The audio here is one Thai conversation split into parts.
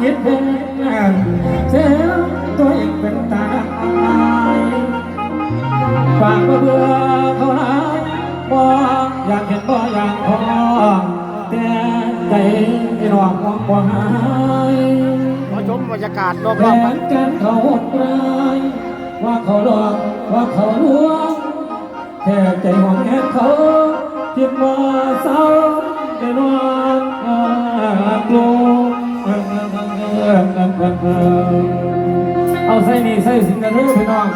คิดเห็นเสียตัวเองเป็นตายฝากเบื่อเขาหาบ่อยากเห็นบ่อยากพอแต่ใจที่นอกมองบ่หายมาชมบรรยากาศรอบๆกันกันเขาหดร้ายว่าเขาหลอกว่าเขาลวงแต่ใจห่วงแอนเขาคิดว่าเศร้าแต่นอนกลัว เอาใส่นี่ใส่สิงกันเด้อพี่น้อง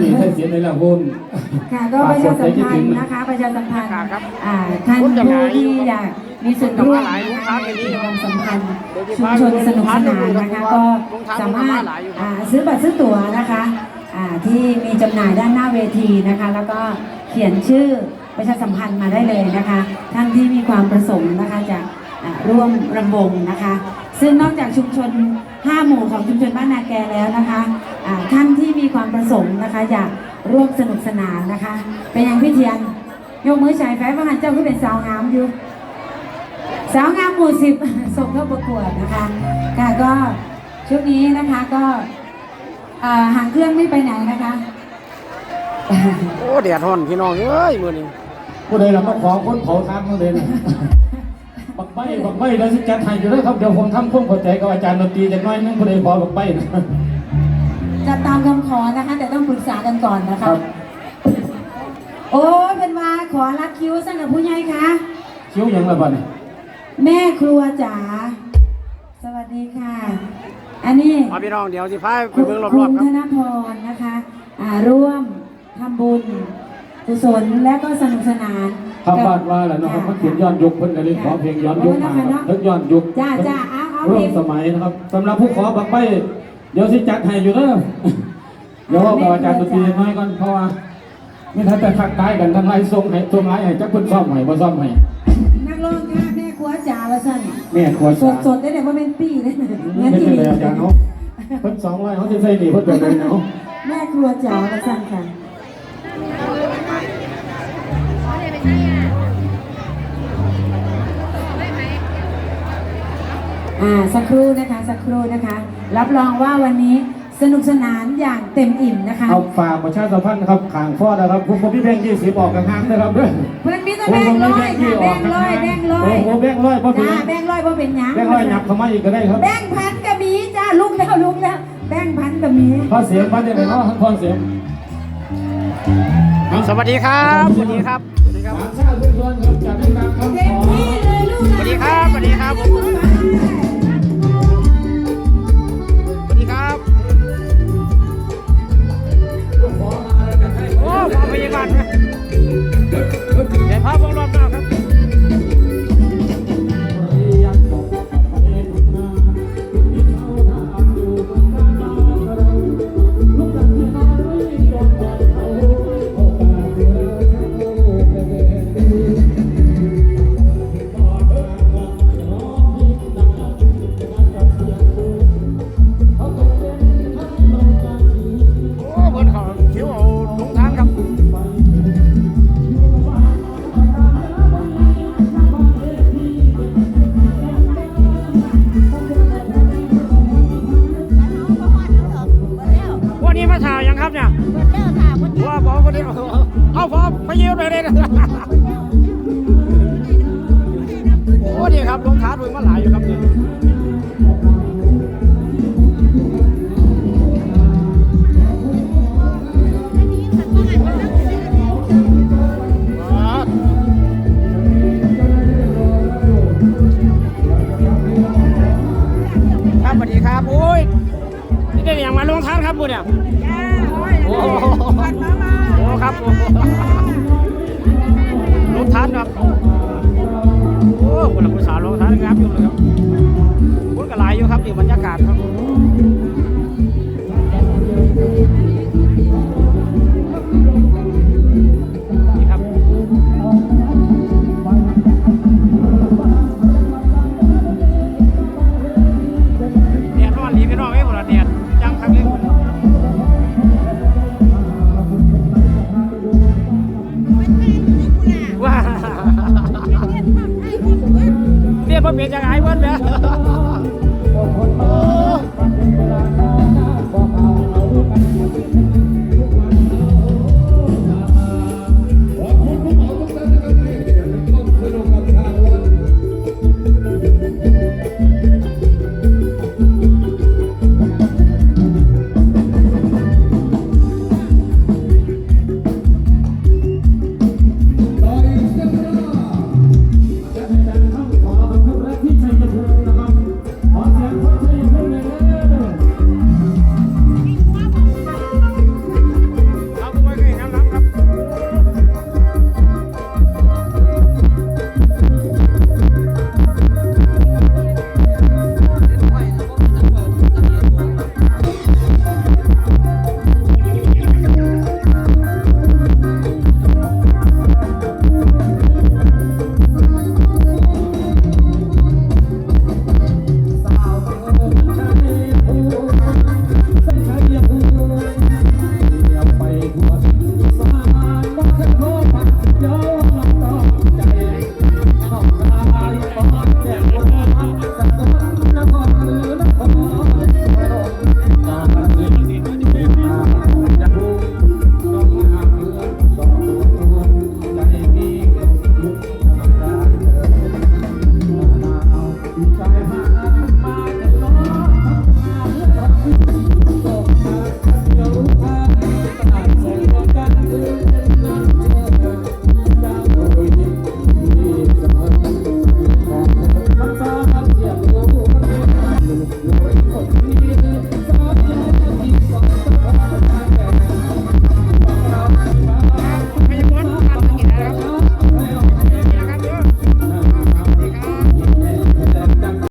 เราเด้อใส่หนีใส่เสียในละวุ่นค่ะก็ประชาสัมพันธ์นะคะ ประชาสัมพันธ์ครับอ่าท่านผู้ที่อยากมีส่วนร่วมนะคะในกิจกรรมสัมพันธ์ชุมชนสนุกสนานนะคะก็สามารถอ่าซื้อบัตรซื้อตั๋วนะคะอ่าที่มีจำหน่ายด้านหน้าเวทีนะคะ แล้วก็เขียนชื่อประชาสัมพันธ์มาได้เลยนะคะ ท่านที่มีความประสงค์นะคะจะอ่าร่วมร่วมรำวงนะคะ ซึ่งนอกจากชุมชน 5 หมู่ของชุมชนบ้านนาแกแล้วนะคะอ่าท่านที่มีความประสงค์นะคะ อยากร่วมสนุกสนานนะคะ เป็นอย่างพี่เทียนยกมือฉายไฟว่าหันเจ้าคือเป็นสาวงามอยู่ สาวงามหมู่สิบส่งเข้าประกวดนะคะค่ะก็ชุดนี้นะคะก็อ่าห่างเครื่องไม่ไปไหนนะคะ โอ้แดดร้อนพี่น้องเอ้ยมื้อนี้ผู้ใดเรามาขอคนเผาทานมาเลยนะ บักใบบักใบแล้วสิจัดให้อยู่เลยครับเดี๋ยวผมทำความเข้าใจกับอาจารย์ดนตรีจักหน้อยนึงผู้ใดขอบักใบนะ จะตามคำขอนะคะ แต่ต้องปรึกษากันก่อนนะคคะรับโอ้ยเป็นว่าขอรัดคิ้วสั้นกับผู้ใหญ่คะคิ้วหยังละบัดนี่แม่ครัวจ๋าสวัสดีค่ะ อันนี้มาพี่น้องเดี๋ยวสิพาไปคุณเบิ่งรคุอบณๆครัธบนพรนะคะอ่าร่วมทำบุญกุศลและก็สนุกสนาน คำบาดว่าแหละเนาะครับมันเขียนย้อนยุคเพิ่นก็เลยขอเพลงย้อนยุคมาครับเพิ่นย้อนยุคจ้าจ้าเอาเอาร่เพวลมงสมัยนะครับสำหรับผู้ขอบักใบเดี๋ยวสิจัดให้อยู่เด้อเดี๋ยวเอากับอาจารย์ดนตรีน้อยก่อนเพราะว่าไม่ทันแต่ทักทายกันทั้งไลฟ์ส่งให้ส่งไลฟ์ให้จักเพิ่นซ่อมให้บ่ซ่อมให้นักร้องค่ะแม่ครัวจ๋าว่าสั้นแม่ขวสสาดสดๆได้เลยว่าเป็นปีเลยเหมือนไม่ที่ใช่เลยอาจารย์เนาะเพิ่นสองร้อยเขาจะใส่หนีเพิ่นแบบไหนเนาะแม่ครัวจ๋าว่าสั้นค่ะ อ่าสักครู่นะคะสักครู่นะคะ รับรองว่าวันนี้สนุกสนานอย่างเต็มอิ่มนะคะเอาฝากประชาสัมพันธ์นะครับขางฟอดนะครับผมผมพี่แบงค์ยี่สิบออกกลางๆนะครับเด้อเพื่อนมีแต่แบงค์ร้อยค่ะแบงค์ร้อยแบงค์ร้อยโอ้โหแบงค์ร้อยพ่อพี่จ้าแบงค์ร้อยเพราะเป็นหยังแบงค์ร้อยหยับเข้ามาอีกก็ได้ครับแบงค์พันก็มีจ้าลุกแล้วลุกแล้วแบงค์พันก็มีพอเสียงมาได้เลยเนาะพอเสียงสวัสดีครับสวัสดีครับสวัสดีครับสามชาติทุกคนครับจากได้ตามคำเต็ขมอที่เลยลูกสวัสดีครับสวัสดีครับ เอาพอไปยืมเลยเลย ละภาษาลงานครับอยู่เลยครับคนก็หลายอยู่ครับนี่บรรยากาศครับ เรียกว่าเปลี่ยนจะไอ้เบิ้ลเนี่ย